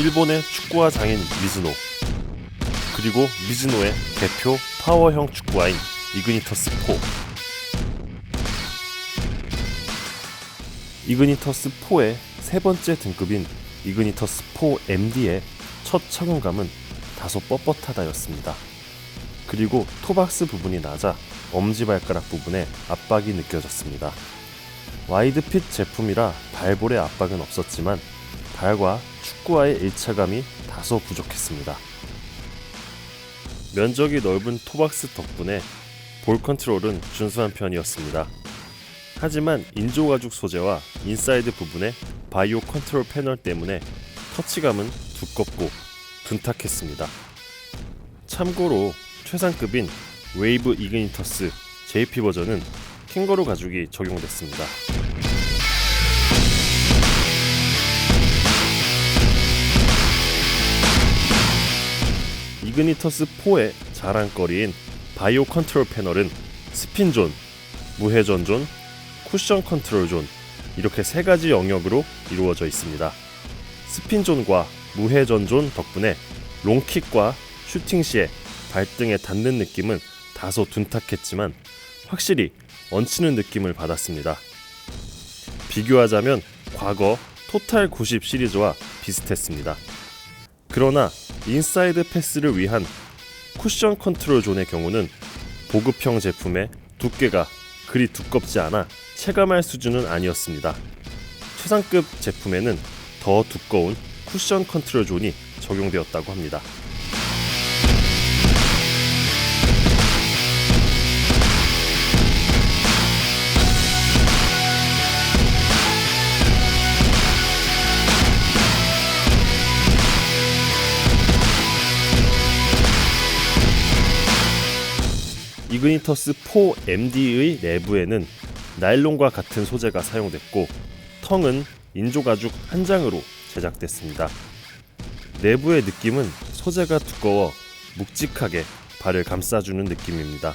일본의 축구화 장인 미즈노 그리고 미즈노의 대표 파워형 축구화인 이그니터스 4 이그니터스 4의 세 번째 등급인 이그니터스 4 MD의 첫 착용감은 다소 뻣뻣하다였습니다. 그리고 토박스 부분이 낮아 엄지발가락 부분에 압박이 느껴졌습니다. 와이드핏 제품이라 발볼의 압박은 없었지만 발과 축구와의 일체감이 다소 부족했습니다. 면적이 넓은 토박스 덕분에 볼 컨트롤은 준수한 편이었습니다. 하지만 인조 가죽 소재와 인사이드 부분의 바이오 컨트롤 패널 때문에 터치감은 두껍고 둔탁했습니다. 참고로 최상급인 웨이브 이그니터스 JP 버전은 캥거루 가죽이 적용됐습니다. 이그니터스 4의 자랑거리인 바이오 컨트롤 패널은 스핀 존, 무회전 존, 쿠션 컨트롤 존 이렇게 세 가지 영역으로 이루어져 있습니다. 스핀 존과 무회전 존 덕분에 롱킥과 슈팅 시에 발등에 닿는 느낌은 다소 둔탁했지만 확실히 얹히는 느낌을 받았습니다. 비교하자면 과거 토탈 90 시리즈와 비슷했습니다. 그러나 인사이드 패스를 위한 쿠션 컨트롤 존의 경우는 보급형 제품의 두께가 그리 두껍지 않아 체감할 수준은 아니었습니다. 최상급 제품에는 더 두꺼운 쿠션 컨트롤 존이 적용되었다고 합니다. 이그니터스 4 MD의 내부에는 나일론과 같은 소재가 사용됐고 텅은 인조 가죽 한 장으로 제작됐습니다. 내부의 느낌은 소재가 두꺼워 묵직하게 발을 감싸주는 느낌입니다.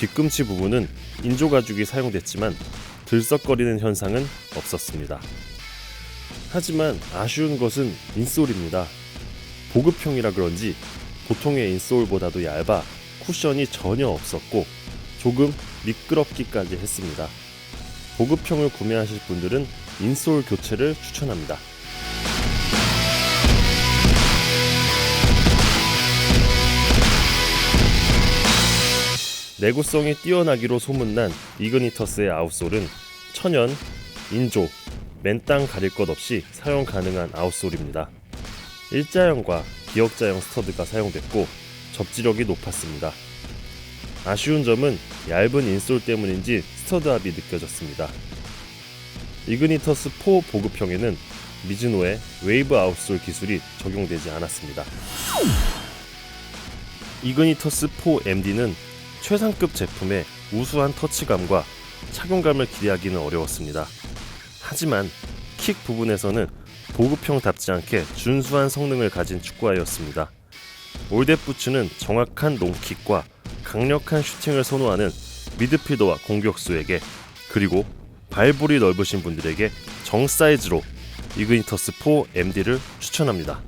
뒤꿈치 부분은 인조 가죽이 사용됐지만 들썩거리는 현상은 없었습니다. 하지만 아쉬운 것은 인솔입니다. 보급형이라 그런지 보통의 인솔보다도 얇아 쿠션이 전혀 없었고 조금 미끄럽기까지 했습니다. 보급형을 구매하실 분들은 인솔 교체를 추천합니다. 내구성이 뛰어나기로 소문난 이그니터스의 아웃솔은 천연, 인조, 맨땅 가릴 것 없이 사용 가능한 아웃솔입니다. 일자형과 기역자형 스터드가 사용됐고 접지력이 높았습니다. 아쉬운 점은 얇은 인솔 때문인지 스터드 압이 느껴졌습니다. 이그니터스 4 보급형에는 미즈노의 웨이브 아웃솔 기술이 적용되지 않았습니다. 이그니터스 4 MD는 최상급 제품의 우수한 터치감과 착용감을 기대하기는 어려웠습니다. 하지만 킥 부분에서는 보급형답지 않게 준수한 성능을 가진 축구화였습니다. 올댓 부츠는 정확한 롱킥과 강력한 슈팅을 선호하는 미드필더와 공격수에게 그리고 발볼이 넓으신 분들에게 정 사이즈로 이그니터스 4 MD를 추천합니다.